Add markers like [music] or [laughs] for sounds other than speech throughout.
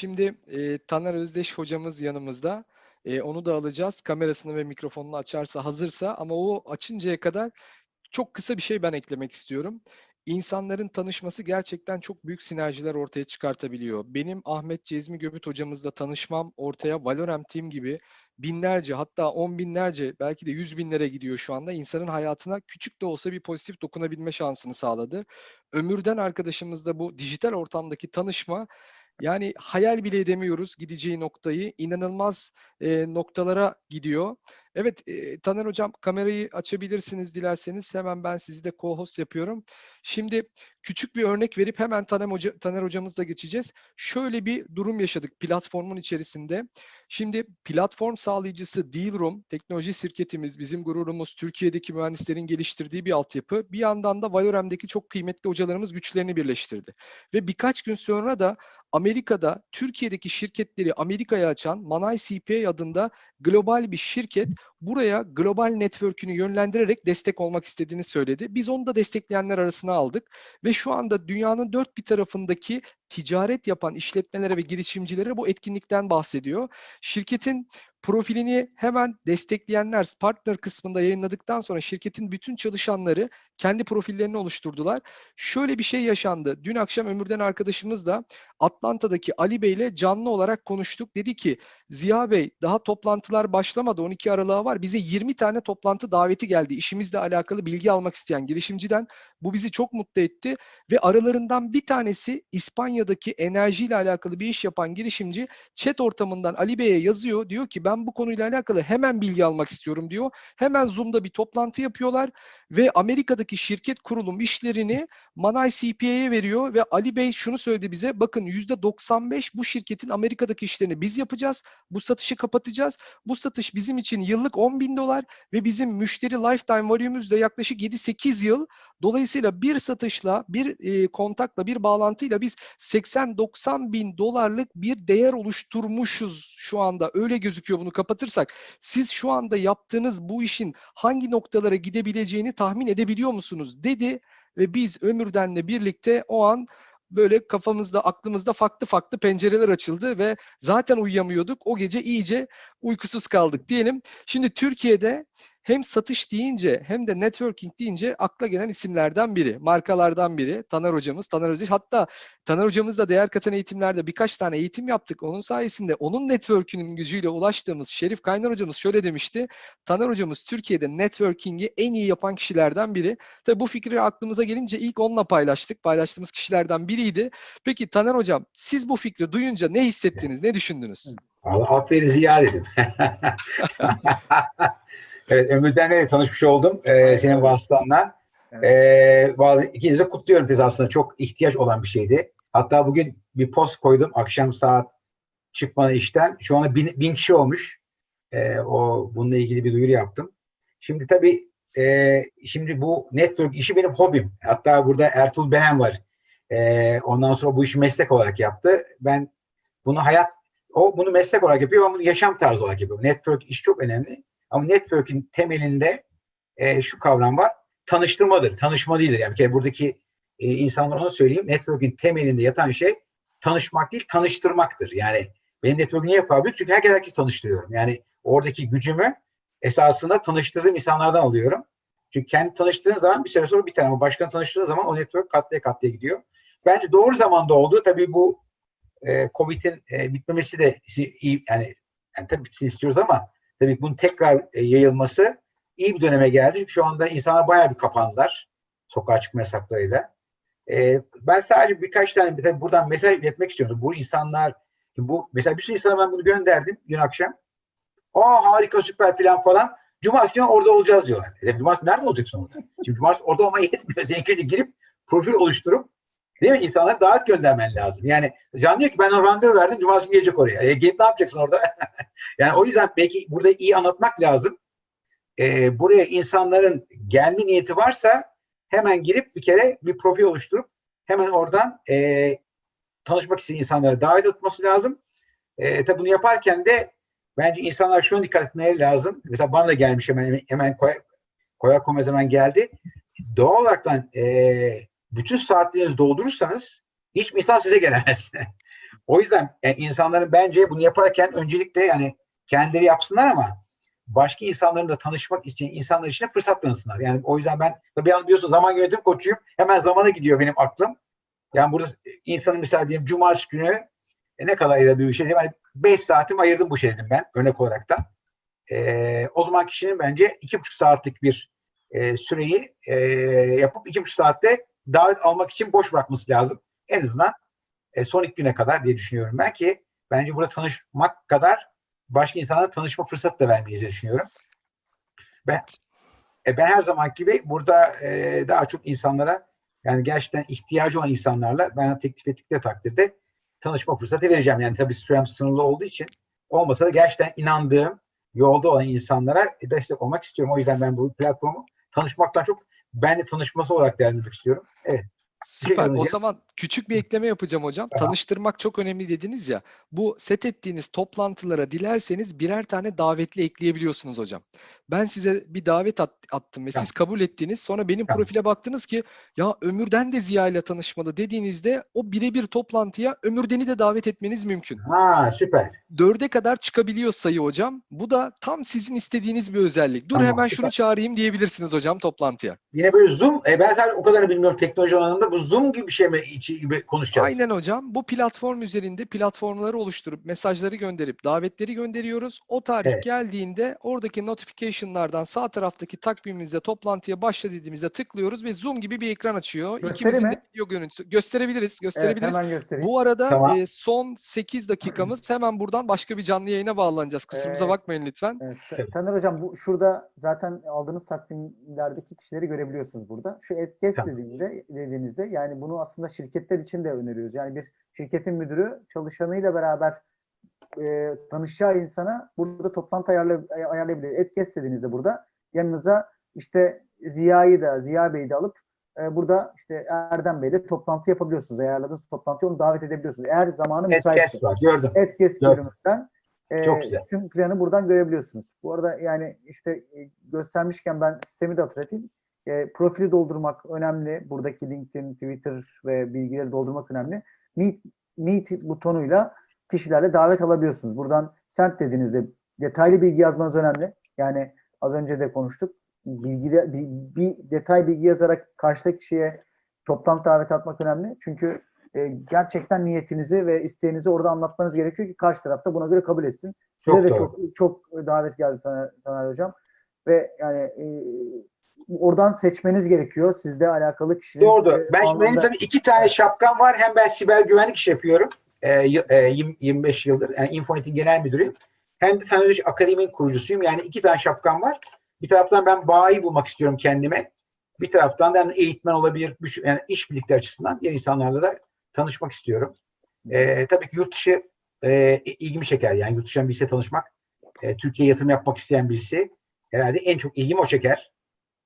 Şimdi e, Taner Özdeş hocamız yanımızda. E, onu da alacağız. Kamerasını ve mikrofonunu açarsa hazırsa ama o açıncaya kadar çok kısa bir şey ben eklemek istiyorum. İnsanların tanışması gerçekten çok büyük sinerjiler ortaya çıkartabiliyor. Benim Ahmet Cezmi Göbüt hocamızla tanışmam ortaya Valorem Team gibi binlerce hatta on binlerce belki de yüz binlere gidiyor şu anda. İnsanın hayatına küçük de olsa bir pozitif dokunabilme şansını sağladı. Ömürden arkadaşımızla bu dijital ortamdaki tanışma yani hayal bile edemiyoruz gideceği noktayı. İnanılmaz e, noktalara gidiyor. Evet Taner Hocam kamerayı açabilirsiniz dilerseniz. Hemen ben sizi de co-host yapıyorum. Şimdi küçük bir örnek verip hemen Taner, Hoca, Taner Hocamızla geçeceğiz. Şöyle bir durum yaşadık platformun içerisinde. Şimdi platform sağlayıcısı Dealroom, teknoloji şirketimiz, bizim gururumuz, Türkiye'deki mühendislerin geliştirdiği bir altyapı. Bir yandan da Valorem'deki çok kıymetli hocalarımız güçlerini birleştirdi. Ve birkaç gün sonra da Amerika'da Türkiye'deki şirketleri Amerika'ya açan Manay CPA adında global bir şirket buraya global network'ünü yönlendirerek destek olmak istediğini söyledi. Biz onu da destekleyenler arasına aldık ve şu anda dünyanın dört bir tarafındaki ticaret yapan işletmelere ve girişimcilere bu etkinlikten bahsediyor. Şirketin profilini hemen destekleyenler partner kısmında yayınladıktan sonra şirketin bütün çalışanları kendi profillerini oluşturdular. Şöyle bir şey yaşandı. Dün akşam Ömür'den arkadaşımız da Atlanta'daki Ali Bey ile canlı olarak konuştuk. Dedi ki Ziya Bey daha toplantılar başlamadı 12 Aralık'a var. Bize 20 tane toplantı daveti geldi. İşimizle alakalı bilgi almak isteyen girişimciden. Bu bizi çok mutlu etti ve aralarından bir tanesi İspanya'daki enerjiyle alakalı bir iş yapan girişimci chat ortamından Ali Bey'e yazıyor. Diyor ki ben bu konuyla alakalı hemen bilgi almak istiyorum diyor. Hemen Zoom'da bir toplantı yapıyorlar ve Amerika'daki şirket kurulum işlerini Manay CPA'ya veriyor ve Ali Bey şunu söyledi bize. Bakın %95 bu şirketin Amerika'daki işlerini biz yapacağız. Bu satışı kapatacağız. Bu satış bizim için yıllık 10 bin dolar ve bizim müşteri lifetime value'ümüz de yaklaşık 7-8 yıl. Dolayısıyla bir satışla, bir e, kontakla, bir bağlantıyla biz 80-90 bin dolarlık bir değer oluşturmuşuz şu anda. Öyle gözüküyor bunu kapatırsak. Siz şu anda yaptığınız bu işin hangi noktalara gidebileceğini tahmin edebiliyor musunuz? dedi ve biz Ömürden'le birlikte o an böyle kafamızda, aklımızda farklı farklı pencereler açıldı ve zaten uyuyamıyorduk. O gece iyice uykusuz kaldık diyelim. Şimdi Türkiye'de hem satış deyince hem de networking deyince akla gelen isimlerden biri, markalardan biri. Taner hocamız, Taner Özdeş. Hatta Taner hocamızla değer katan eğitimlerde birkaç tane eğitim yaptık. Onun sayesinde onun network'ünün gücüyle ulaştığımız Şerif Kaynar hocamız şöyle demişti. Taner hocamız Türkiye'de networking'i en iyi yapan kişilerden biri. Tabii bu fikri aklımıza gelince ilk onunla paylaştık. Paylaştığımız kişilerden biriydi. Peki Taner hocam siz bu fikri duyunca ne hissettiniz, ne düşündünüz? [laughs] Aferin Ziya dedim. [laughs] evet Ömür'den de tanışmış oldum ee, senin vasıtanla. Ee, vallahi ikinizi de kutluyorum biz aslında. Çok ihtiyaç olan bir şeydi. Hatta bugün bir post koydum akşam saat çıkmanı işten. Şu anda bin, bin kişi olmuş. Ee, o bununla ilgili bir duyuru yaptım. Şimdi tabii e, şimdi bu network işi benim hobim. Hatta burada Ertuğrul Behem var. Ee, ondan sonra bu işi meslek olarak yaptı. Ben bunu hayat o bunu meslek olarak yapıyor ama bunu yaşam tarzı olarak yapıyor. Network iş çok önemli. Ama network'in temelinde e, şu kavram var. Tanıştırmadır. Tanışma değildir. Yani buradaki e, insanlara onu söyleyeyim. Network'in temelinde yatan şey tanışmak değil, tanıştırmaktır. Yani benim network niye yapabiliyor? Çünkü herkes herkes tanıştırıyorum. Yani oradaki gücümü esasında tanıştırdığım insanlardan alıyorum. Çünkü kendi tanıştığın zaman bir süre sonra biter ama başkanı tanıştığın zaman o network katlaya katlaya gidiyor. Bence doğru zamanda oldu. Tabii bu e, Covid'in e, bitmemesi de iyi yani, yani tabii bitsin istiyoruz ama tabii bunun tekrar e, yayılması iyi bir döneme geldi. Çünkü şu anda insanlar bayağı bir kapandılar sokağa çıkma yasaklarıyla. E, ben sadece birkaç tane tabii buradan mesaj iletmek istiyorum. Bu insanlar bu mesela bir sürü insana ben bunu gönderdim dün akşam. Aa harika süper plan falan. Cumartesi günü orada olacağız diyorlar. E, Cumartesi nerede olacaksın orada? Şimdi Cumartesi orada olmaya yetmiyor. Senin girip profil oluşturup Değil mi? İnsanlara davet göndermen lazım. Yani Can diyor ki ben randevu verdim. Cumartesi günü gelecek oraya. E, gelip ne yapacaksın orada? [laughs] yani o yüzden belki burada iyi anlatmak lazım. E, buraya insanların gelme niyeti varsa hemen girip bir kere bir profil oluşturup hemen oradan e, tanışmak isteyen insanlara davet etmesi lazım. E, tabi bunu yaparken de bence insanlar şuna dikkat etmeleri lazım. Mesela bana da gelmiş hemen hemen koya, koya komez hemen geldi. Doğal olaraktan e, bütün saatlerinizi doldurursanız hiçbir insan size gelemez. [laughs] O yüzden e, insanların bence bunu yaparken öncelikle yani kendileri yapsınlar ama başka insanların da tanışmak isteyen insanlar için de fırsat tanısınlar. Yani o yüzden ben tabii yani biliyorsun zaman yönetim koçuyum. Hemen zamana gidiyor benim aklım. Yani burada insanın mesela diyelim cumartesi günü e, ne kadar ayırabiliyor bir şey diyeyim. Hani 5 saatim ayırdım bu şey dedim ben örnek olarak da. E, o zaman kişinin bence iki buçuk saatlik bir e, süreyi e, yapıp iki buçuk saatte davet almak için boş bırakması lazım. En azından e, son iki güne kadar diye düşünüyorum ben ki bence burada tanışmak kadar başka insanlarla tanışma fırsatı da vermeyiz diye düşünüyorum. Ben, e, ben her zaman gibi burada e, daha çok insanlara yani gerçekten ihtiyacı olan insanlarla ben teklif ettikleri takdirde tanışma fırsatı vereceğim. Yani tabii sürem sınırlı olduğu için olmasa da gerçekten inandığım yolda olan insanlara destek olmak istiyorum. O yüzden ben bu platformu tanışmaktan çok benle tanışması olarak değerlendirmek istiyorum. Evet. Süper. O hocam. zaman küçük bir ekleme yapacağım hocam. Tanıştırmak çok önemli dediniz ya. Bu set ettiğiniz toplantılara dilerseniz birer tane davetli ekleyebiliyorsunuz hocam. Ben size bir davet at- attım ve siz kabul ettiniz. Sonra benim Tamam. profile baktınız ki ya Ömürden de Ziya ile tanışmalı dediğinizde o birebir toplantıya Ömürden'i de davet etmeniz mümkün. Ha süper. Dörde kadar çıkabiliyor sayı hocam. Bu da tam sizin istediğiniz bir özellik. Dur Tamam, hemen süper. şunu çağırayım diyebilirsiniz hocam toplantıya. Yine böyle Zoom, e, ben sadece o kadarını bilmiyorum teknoloji alanında. Bu Zoom gibi bir şey mi içi konuşacağız? Aynen hocam. Bu platform üzerinde platformları oluşturup mesajları gönderip davetleri gönderiyoruz. O tarih Evet. geldiğinde oradaki notification'lardan sağ taraftaki takvimimizde toplantıya başla dediğimizde tıklıyoruz ve Zoom gibi bir ekran açıyor. Gösteri İkimizin mi? de video görüntüsü gösterebiliriz, Evet, gösterebiliriz. hemen göstereyim. Bu arada Tamam. e, son 8 dakikamız hemen buradan başka bir canlı yayına bağlanacağız. Kusurumuza Evet. bakmayın lütfen. Evet, Ta- Evet. Taner Hocam bu şurada zaten aldığınız takvimlerdeki kişileri görebiliyorsunuz burada. Şu et Tamam. dediğinizde, dediğinizde yani bunu aslında şirketler için de öneriyoruz. Yani bir şirketin müdürü çalışanıyla beraber e, tanışacağı insana burada toplantı ayarla, ay- ayarlayabilir. Et guest dediğinizde burada yanınıza işte Ziya'yı da Ziya Bey'i de alıp e, burada işte Erdem Bey'le toplantı yapabiliyorsunuz. Ayarladığınız toplantıya onu davet edebiliyorsunuz. Eğer zamanı müsaitse. Podcast var gördüm. Etges Yok. bölümünden e, Çok güzel. tüm planı buradan görebiliyorsunuz. Bu arada yani işte e, göstermişken ben sistemi de hatırlatayım. E, profili doldurmak önemli. Buradaki LinkedIn, Twitter ve bilgileri doldurmak önemli. Meet, meet butonuyla kişilerle davet alabiliyorsunuz. Buradan send dediğinizde detaylı bilgi yazmanız önemli. Yani az önce de konuştuk. Bilgide, bir, bir detay bilgi yazarak karşıdaki kişiye toplantı davet atmak önemli. Çünkü e, gerçekten niyetinizi ve isteğinizi orada anlatmanız gerekiyor ki karşı tarafta buna göre kabul etsin. Size Çok de doğru. çok çok davet geldi Taner, Taner Hocam. Ve yani e, oradan seçmeniz gerekiyor. Sizle alakalı kişinin Doğru. e, Ben şimdi benim anlamda- tabii iki tane şapkam var. Hem ben siber güvenlik iş yapıyorum. E, y- e, yirmi- 25 yıldır. Yani Infonetin genel müdürüyüm. Hem de Teknoloji Akademi'nin kurucusuyum. Yani iki tane şapkam var. Bir taraftan ben bayi bulmak istiyorum kendime. Bir taraftan da yani eğitmen olabilir. Yani iş birlikte açısından diğer insanlarla da tanışmak istiyorum. E, tabii ki yurt dışı e, ilgimi çeker. Yani yurt dışından birisiyle tanışmak. E, Türkiye'ye yatırım yapmak isteyen birisi herhalde en çok ilgimi o çeker.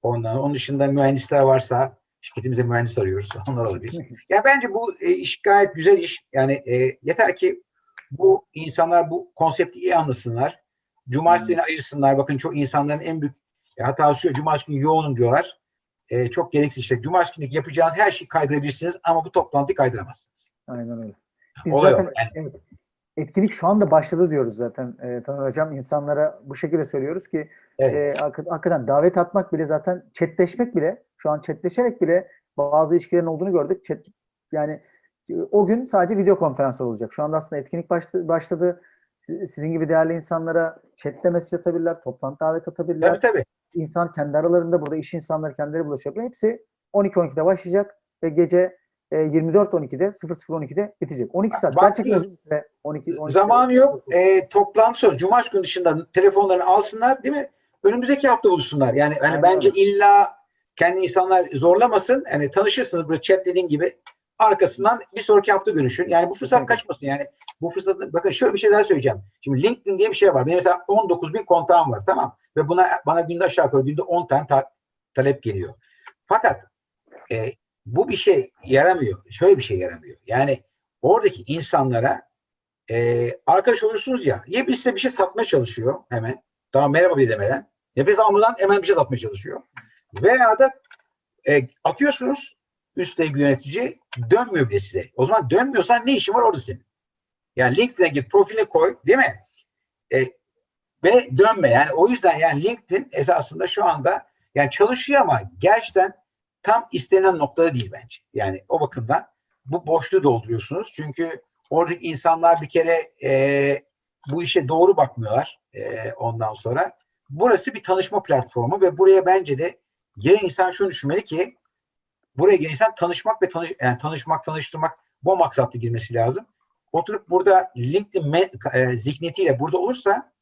Ondan, onun dışında mühendisler varsa şirketimizde mühendis arıyoruz. [laughs] Onlar olabilir. Ya bence bu e, iş gayet güzel iş. Yani e, yeter ki bu insanlar bu konsepti iyi anlasınlar. Cumartesini ayırsınlar. Bakın çok insanların en büyük e, hatası şu. Cumartesi günü yoğunum diyorlar. E, çok gereksiz işte. Cumartesi günü yapacağınız her şeyi kaydırabilirsiniz ama bu toplantıyı kaydıramazsınız. Aynen öyle. Biz Olay zaten Yani- evet, etkinlik şu anda başladı diyoruz zaten e, Taner Hocam. İnsanlara bu şekilde söylüyoruz ki Evet. e, hak- hakikaten davet atmak bile zaten chatleşmek bile şu an chatleşerek bile bazı ilişkilerin olduğunu gördük. Chat, yani e, o gün sadece video konferans olacak. Şu anda aslında etkinlik başladı. başladı. Si- Sizin gibi değerli insanlara chatle mesaj atabilirler, toplantı davet atabilirler. Tabii tabii. İnsan kendi aralarında burada iş insanları kendileri bulaşabilir. Hepsi 12-12'de başlayacak ve gece e, 24-12'de 00-12'de bitecek. 12 saat. Bak, Gerçekten uzun süre. 12, 12 Zamanı yok. E, toplantı sonra cumartesi günü dışında telefonlarını alsınlar değil mi? Önümüzdeki hafta buluşsunlar. Yani hani Aynen bence illa kendi insanlar zorlamasın. Yani tanışırsınız böyle chat dediğin gibi. Arkasından bir sonraki hafta görüşün. Yani bu fırsat Kesinlikle. kaçmasın. Yani bu fırsatı bakın şöyle bir şey daha söyleyeceğim. Şimdi LinkedIn diye bir şey var. Benim mesela 19 bin kontağım var tamam. Ve buna bana günde aşağı yukarı günde 10 tane ta- talep geliyor. Fakat e, bu bir şey yaramıyor. Şöyle bir şey yaramıyor. Yani oradaki insanlara e, arkadaş olursunuz ya ya bir size bir şey satmaya çalışıyor hemen daha merhaba bile demeden nefes almadan hemen bir şey satmaya çalışıyor veya da e, atıyorsunuz üstte bir yönetici dönmüyor bile size. O zaman dönmüyorsan ne işin var orada senin? Yani LinkedIn'e git, profiline koy, değil mi? E, ve dönme. Yani o yüzden yani LinkedIn esasında şu anda yani çalışıyor ama gerçekten tam istenen noktada değil bence. Yani o bakımdan bu boşluğu dolduruyorsunuz. Çünkü oradaki insanlar bir kere e, bu işe doğru bakmıyorlar e, ondan sonra. Burası bir tanışma platformu ve buraya bence de gelen insan şunu düşünmeli ki buraya gelen insan tanışmak ve tanış, yani tanışmak, tanıştırmak bu maksatlı girmesi lazım. Oturup burada LinkedIn e, zihniyetiyle burada olursa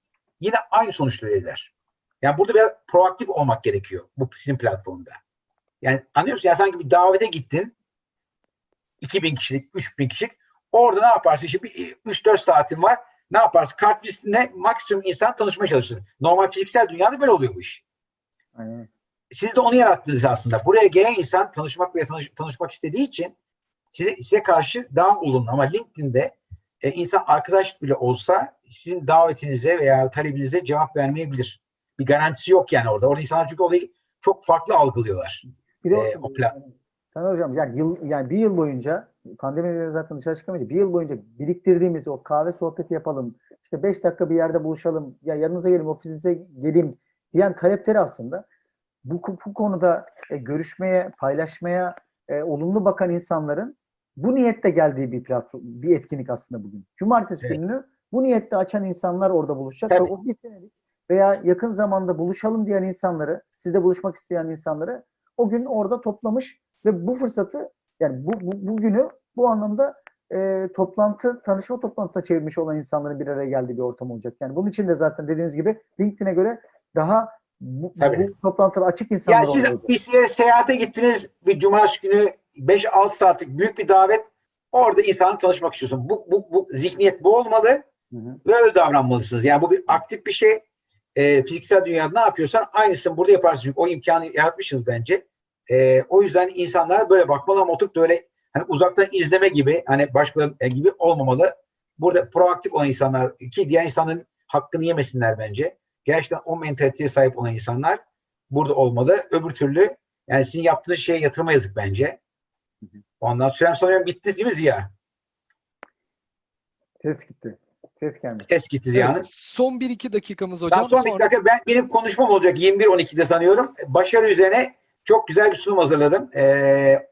yine aynı sonuçları eder. Yani burada biraz proaktif olmak gerekiyor bu sizin platformda. Yani anlıyor musun? Yani sanki bir davete gittin 2000 kişilik, 3000 kişilik. Orada ne yaparsın? İşte bir 3-4 saatin var. Ne yaparsın? Kart vizitinde maksimum insan tanışmaya çalışırsın. Normal fiziksel dünyada böyle oluyor bu iş. Aynen. Siz de onu yarattınız aslında. Buraya gelen insan tanışmak ve tanış- tanışmak istediği için size, size karşı daha olumlu. Ama LinkedIn'de e, insan arkadaş bile olsa sizin davetinize veya talebinize cevap vermeyebilir. Bir garantisi yok yani orada. Orada insanlar çünkü olayı çok farklı algılıyorlar. Bir de Ee, o plan- Taner hocam yani yıl yani bir yıl boyunca pandemide zaten dışarı çıkamayınca bir yıl boyunca biriktirdiğimiz o kahve sohbeti yapalım. işte beş dakika bir yerde buluşalım. Ya yanınıza gelin ofisinize geleyim diyen talepleri aslında bu, bu konuda e, görüşmeye, paylaşmaya e, olumlu bakan insanların bu niyette geldiği bir platform, bir etkinlik aslında bugün. Cumartesi Evet. gününü bu niyette açan insanlar orada buluşacak. Tabii. O bir senelik veya yakın zamanda buluşalım diyen insanları, sizde buluşmak isteyen insanları o gün orada toplamış ve bu fırsatı yani bu, bu bugünü bu anlamda e, toplantı, tanışma toplantısına çevirmiş olan insanların bir araya geldiği bir ortam olacak. Yani bunun için de zaten dediğiniz gibi LinkedIn'e göre daha bu, Tabii. bu toplantıda açık insanlar Yani siz olmalı. bir yere seyahate gittiniz bir cumartesi günü 5-6 saatlik büyük bir davet. Orada insanla tanışmak istiyorsun. Bu, bu, bu zihniyet bu olmalı Hı hı. ve öyle davranmalısınız. Yani bu bir aktif bir şey. Ee, fiziksel dünyada ne yapıyorsan aynısını burada yaparsın. Çünkü o imkanı yaratmışsınız bence. Ee, o yüzden insanlar böyle bakmalı ama oturup da öyle hani uzaktan izleme gibi hani başkaları e, gibi olmamalı. Burada proaktif olan insanlar ki diğer insanların hakkını yemesinler bence. Gerçekten o mentaliteye sahip olan insanlar burada olmalı. Öbür türlü yani sizin yaptığınız şeye yatırıma yazık bence. Ondan sonra sanıyorum bitti değil mi Ziya? Ses gitti. Ses geldi. Ses gitti Ziya'nın. Evet, son 1-2 dakikamız Daha hocam. sonra bir Sonra- dakika ben, benim konuşmam olacak 21-12'de sanıyorum. Başarı üzerine çok güzel bir sunum hazırladım. Ee,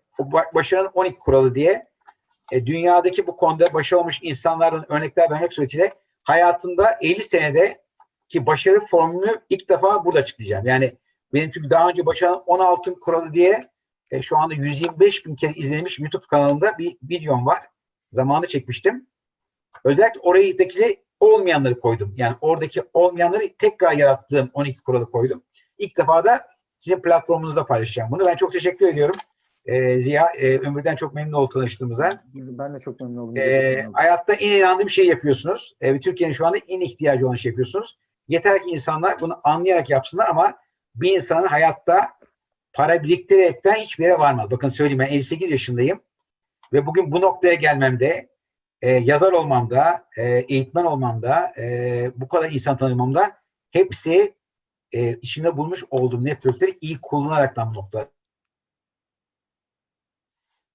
başarının 12 kuralı diye. E, dünyadaki bu konuda başarılı olmuş insanlardan örnekler vermek suretiyle hayatımda 50 senede ki başarı formülünü ilk defa burada açıklayacağım. Yani benim çünkü daha önce başarının 16 kuralı diye e, şu anda 125 bin kere izlenmiş YouTube kanalında bir videom var. Zamanında çekmiştim. Özellikle oraydakileri olmayanları koydum. Yani oradaki olmayanları tekrar yarattığım 12 kuralı koydum. İlk defa da sizin platformunuzda paylaşacağım bunu. Ben çok teşekkür ediyorum. Ee, Ziya, e, Ömür'den çok memnun olduk tanıştığımıza. Ben de çok memnun oldum. Ee, hayatta en inandığım şey yapıyorsunuz. Ee, Türkiye'nin şu anda en ihtiyacı olan şey yapıyorsunuz. Yeter ki insanlar bunu anlayarak yapsınlar ama bir insanın hayatta para biriktirerekten hiçbir yere varmaz. Bakın söyleyeyim ben 58 yaşındayım ve bugün bu noktaya gelmemde, e, yazar olmamda, e, eğitmen olmamda, e, bu kadar insan tanımamda hepsi e, içinde bulmuş olduğum networkleri iyi kullanaraktan bu noktaya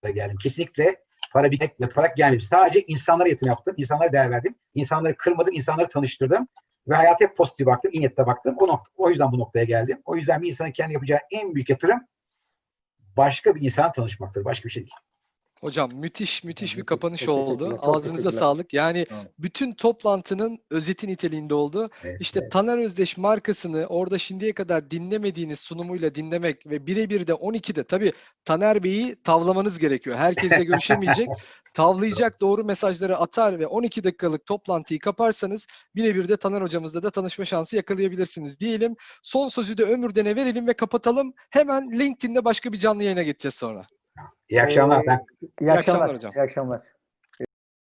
geldim. Kesinlikle para biriktirerek yatarak gelmedim. Sadece insanlara yatırım yaptım, insanlara değer verdim, insanları kırmadım, insanları tanıştırdım ve hayata hep pozitif baktım, iyi baktım. O, nokta, o yüzden bu noktaya geldim. O yüzden bir insanın kendi yapacağı en büyük yatırım başka bir insana tanışmaktır. Başka bir şey değil. Hocam müthiş müthiş bir kapanış çok oldu. çok Ağzınıza sağlık. Yani Tamam. bütün toplantının özeti niteliğinde oldu. Evet, İşte evet. Taner Özdeş markasını orada şimdiye kadar dinlemediğiniz sunumuyla dinlemek ve birebir de 12'de tabii Taner Bey'i tavlamanız gerekiyor. Herkesle [laughs] görüşemeyecek. Tavlayacak doğru mesajları atar ve 12 dakikalık toplantıyı kaparsanız birebir de Taner hocamızla da tanışma şansı yakalayabilirsiniz diyelim. Son sözü de Ömürden'e verelim ve kapatalım. Hemen LinkedIn'de başka bir canlı yayına geçeceğiz sonra. İyi akşamlar. Ee, Ben İyi akşamlar. akşamlar hocam. İyi akşamlar.